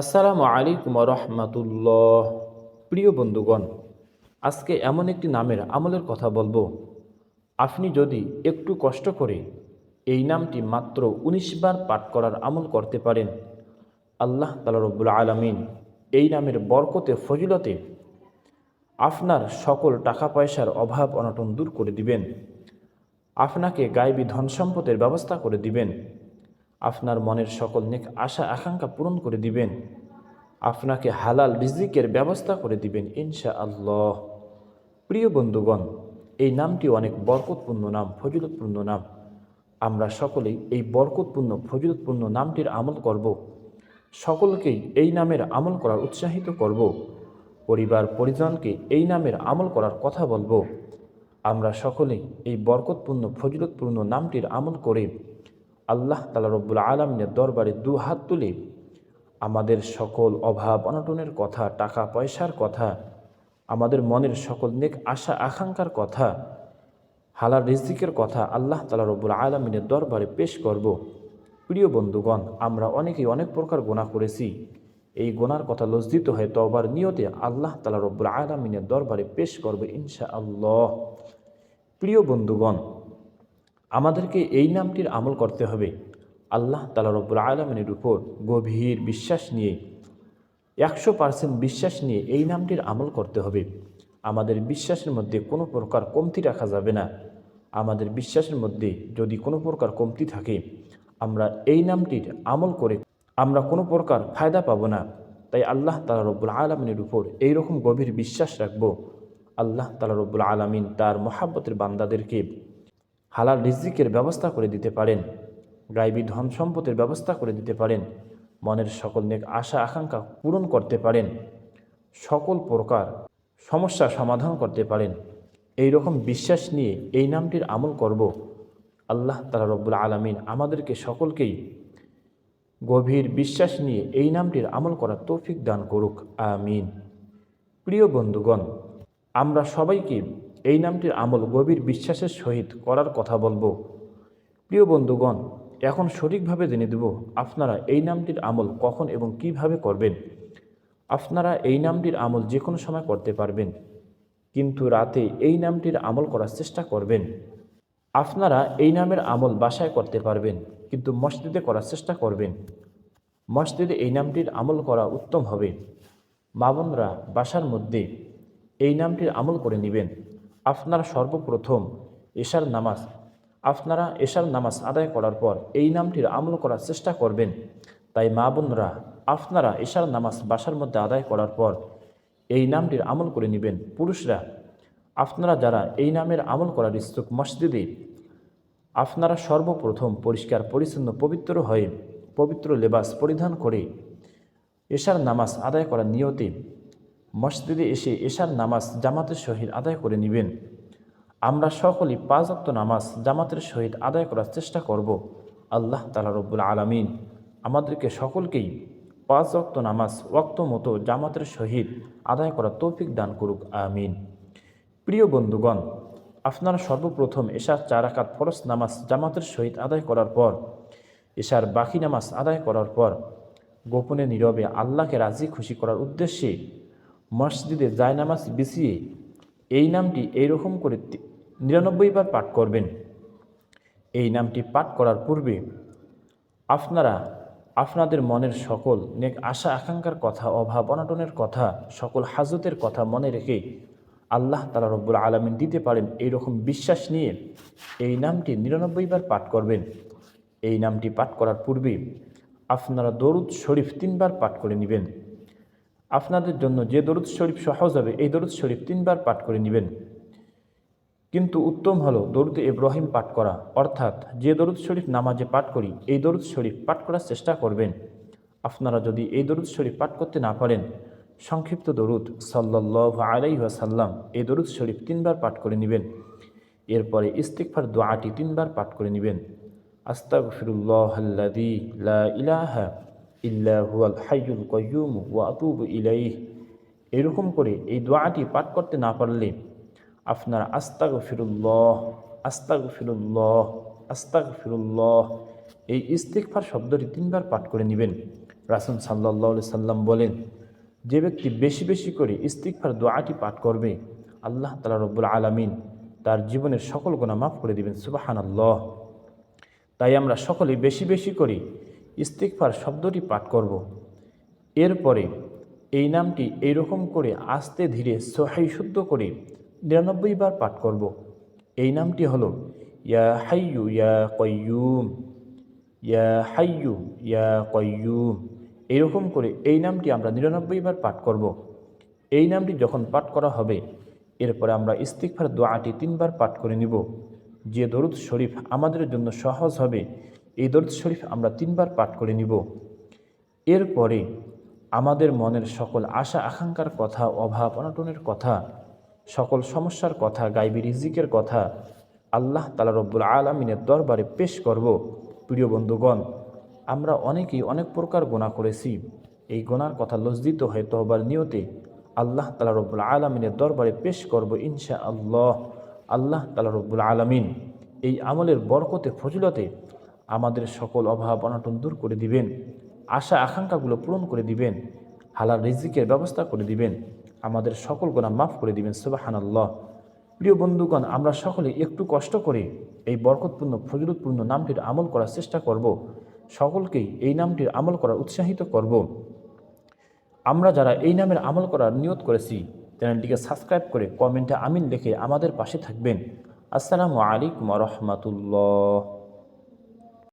আসসালামু আলাইকুম রহমাতুল্লাহ প্রিয় বন্ধুগণ, আজকে এমন একটি নামের আমলের কথা বলব। আপনি যদি একটু কষ্ট করে এই নামটি মাত্র উনিশ বার পাঠ করার আমল করতে পারেন, আল্লাহ তালা রব্বুল আলমিন এই নামের বরকতে, ফজিলতে আপনার সকল টাকা পয়সার অভাব অনটন দূর করে দিবেন। আপনাকে গায়েবী ধন সম্পদের ব্যবস্থা করে দিবেন। আপনার মনের সকল নেক আশা, আকাঙ্ক্ষা পূরণ করে দিবেন। আপনাকে হালাল রিজিকের ব্যবস্থা করে দিবেন ইনশা আল্লাহ প্রিয় বন্ধুগণ, এই নামটি অনেক বরকতপূর্ণ নাম, ফজিলতপূর্ণ নাম। আমরা সকলেই এই বরকতপূর্ণ, ফজিলতপূর্ণ নামটির আমল করব। সকলকেই এই নামের আমল করার উৎসাহিত করব। পরিবার, পরিজনকে এই নামের আমল করার কথা বলব। আমরা সকলেই এই বরকতপূর্ণ, ফজিলতপূর্ণ নামটির আমল করে আল্লাহ তালা রব্বুল আলমিনের দরবারে দু হাত তুলে আমাদের সকল অভাব অনটনের কথা, টাকা পয়সার কথা, আমাদের মনের সকল নেক আশা আকাঙ্ক্ষার কথা, হালাল রিজিকের কথা আল্লাহ তালা রব্বুল আলমিনের দরবারে পেশ করব। প্রিয় বন্ধুগণ, আমরা অনেকেই অনেক প্রকার গোনা করেছি। এই গোনার কথা লজ্জিত হয়ে তবার নিয়তে আল্লাহ তালা রব্বুল আলমিনের দরবারে পেশ করব ইনশা আল্লাহ প্রিয় বন্ধুগণ আমাদেরকে এই নামটির আমল করতে হবে। আল্লাহ তালা রব্বুল আলমিনের উপর গভীর বিশ্বাস নিয়ে, একশো পার্সেন্ট বিশ্বাস নিয়ে এই নামটির আমল করতে হবে। আমাদের বিশ্বাসের মধ্যে কোনো প্রকার কমতি রাখা যাবে না। আমাদের বিশ্বাসের মধ্যে যদি কোনো প্রকার কমতি থাকে, আমরা এই নামটির আমল করে আমরা কোনো প্রকার ফায়দা পাব না। তাই আল্লাহ তালা রব্বুল আলমিনের উপর এইরকম গভীর বিশ্বাস রাখব। আল্লাহ তালা রব্বুল আলমিন তার মহাব্বতের বান্দাদেরকে হালাল রিজিকের ব্যবস্থা করে দিতে পারেন। গাইবী ধন সম্পদের ব্যবস্থা করে দিতে পারেন। মনের সকল নেক আশা, আকাঙ্ক্ষা পূরণ করতে পারেন। সকল প্রকার সমস্যা সমাধান করতে পারেন। এই রকম বিশ্বাস নিয়ে এই নামটির আমল করব। আল্লাহ তালা রব্বুল আলমিন আমাদেরকে সকলকেই গভীর বিশ্বাস নিয়ে এই নামটির আমল করার তৌফিক দান করুক। আমিন। প্রিয় বন্ধুগণ, আমরা সবাইকে এই নামটির আমল গভীর বিশ্বাসের সহিত করার কথা বলব। প্রিয় বন্ধুগণ, এখন সঠিকভাবে জেনে দেব আপনারা এই নামটির আমল কখন এবং কীভাবে করবেন। আপনারা এই নামটির আমল যে কোনো সময় করতে পারবেন, কিন্তু রাতে এই নামটির আমল করার চেষ্টা করবেন। আপনারা এই নামের আমল বাসায় করতে পারবেন, কিন্তু মসজিদে করার চেষ্টা করবেন। মসজিদে এই নামটির আমল করা উত্তম হবে। মা বাসার মধ্যে এই নামটির আমল করে নেবেন। আপনারা সর্বপ্রথম এশার নামাজ, আপনারা এশার নামাজ আদায় করার পর এই নামটির আমল করার চেষ্টা করবেন। তাই মা বোনরা, আপনারা এশার নামাজ বাসার মধ্যে আদায় করার পর এই নামটির আমল করে নেবেন। পুরুষরা, আপনারা যারা এই নামের আমল করার ইচ্ছুক মসজিদে, আপনারা সর্বপ্রথম পরিষ্কার, পরিচ্ছন্ন, পবিত্র হয়ে পবিত্র লেবাস পরিধান করে এশার নামাজ আদায় করার নিয়তে মসজিদে এসে এশার নামাজ জামাতের সহিত আদায় করে নেবেন। আমরা সকলেই পাঁচ অক্ত নামাজ জামাতের সহিত আদায় করার চেষ্টা করব। আল্লাহ তালা রব্বুল আলমিন আমাদেরকে সকলকেই পাঁচ অক্ত নামাজ ওক্ত মতো জামাতের সহিত আদায় করার তৌফিক দান করুক, আমিন। প্রিয় বন্ধুগণ, আপনারা সর্বপ্রথম এশার চার আকাত ফরস নামাজ জামাতের সহিত আদায় করার পর, এশার বাকি নামাজ আদায় করার পর, গোপনে নীরবে আল্লাহকে রাজি খুশি করার উদ্দেশ্যে মসজিদে জায়নামাজ বিছিয়ে এই নামটি এইরকম করে নিরানব্বই বার পাঠ করবেন। এই নামটি পাঠ করার পূর্বে আপনারা, আপনাদের মনের সকল নেক আশা আকাঙ্ক্ষার কথা, অভাব অনাটনের কথা, সকল হাজতের কথা মনে রেখে আল্লাহ তালা রব্বুল আলমিন দিতে পারেন এই রকম বিশ্বাস নিয়ে এই নামটি নিরানব্বই বার পাঠ করবেন। এই নামটি পাঠ করার পূর্বে আপনারা দরুদ শরীফ তিনবার পাঠ করে নেবেন। আপনাদের জন্য যে দরুদ শরীফ সহজ হবে, এই দরুদ শরীফ তিনবার পাঠ করে নেবেন। কিন্তু উত্তম হলো দরুদ ইব্রাহিম পাঠ করা। অর্থাৎ যে দরুদ শরীফ নামাজে পাঠ করি, এই দরুদ শরীফ পাঠ করার চেষ্টা করবেন। আপনারা যদি এই দরুদ শরীফ পাঠ করতে না পারেন, সংক্ষিপ্ত দরুদ সাল্লাহ আলাইসাল্লাম এই দরুদ শরীফ তিনবার পাঠ করে নেবেন। এরপরে ইস্তিকফার দোয়াটি তিনবার পাঠ করে নেবেন। আস্তাগফিরুল্লাহাল্লাযী লা ইলাহা ইলাইহ। এরকম করে এই দোয়াটি পাঠ করতে না পারলে আপনার আস্তাগ ফিরুল্লাহ আস্তাগ ফিরুল্লাহ আস্তাগ ফিরুল্লাহ এই ইস্তিকফার শব্দটি তিনবার পাঠ করে নেবেন। রাসুল সাল্লাহ সাল্লাম বলেন, যে ব্যক্তি বেশি বেশি করে ইস্তিকফার দোয়াটি পাঠ করবে, আল্লাহ তালা রব্বুল আলমিন তার জীবনের সকল গুণা মাফ করে দিবেন সুবাহান আল্লাহ তাই আমরা সকলে বেশি বেশি করে ইস্তিকফার শব্দটি পাঠ করব। এরপরে এই নামটি এইরকম করে আস্তে ধীরে সহাই শুদ্ধ করে নিরানব্বই বার পাঠ করব। এই নামটি হলো, ইয়া হাইয়ু ইয়া কয়ুম ইয়া হাইয়ু ইয়া কয়ুম এইরকম করে এই নামটি আমরা নিরানব্বই বার পাঠ করব। এই নামটি যখন পাঠ করা হবে, এরপরে আমরা ইস্তিকফার দোয়াটি তিনবার পাঠ করে নিব। যে দরুদ শরীফ আমাদের জন্য সহজ হবে এই দরুদ শরীফ আমরা তিনবার পাঠ করে নিব। এরপরে আমাদের মনের সকল আশা, আকাঙ্ক্ষার কথা, অভাব, অনটনের কথা, সকল সমস্যার কথা, গাইবি রিজিকের কথা আল্লাহ তালা রব্বুল আলমিনের দরবারে পেশ করব। প্রিয় বন্ধুগণ, আমরা অনেকেই অনেক প্রকার গোনা করেছি। এই গোনার কথা লজ্জিত হয়ে তহবার নিয়তে আল্লাহ তালা রব্বুল আলমিনের দরবারে পেশ করব ইনশা আল্লাহ আল্লাহ তালা রব্বুল আলমিন এই আমলের বরকতে, ফজিলতে আমাদের সকল অভাব অনটন দূর করে দিবেন। আশা আকাঙ্ক্ষাগুলো পূরণ করে দিবেন। হালাল রিজিকের ব্যবস্থা করে দিবেন। আমাদের সকল গোনা মাফ করে দিবেন, সুবাহানাল্লাহ। প্রিয় বন্ধুগণ, আমরা সকলে একটু কষ্ট করে এই বরকতপূর্ণ, ফজিলতপূর্ণ নামটির আমল করার চেষ্টা করব। সকলকেই এই নামটির আমল করার উৎসাহিত করব। আমরা যারা এই নামের আমল করার নিয়ত করেছি, চ্যানেলটিকে সাবস্ক্রাইব করে কমেন্টে আমিন লিখে আমাদের পাশে থাকবেন। আসসালামু আলাইকুম রহমতুল্লাহ।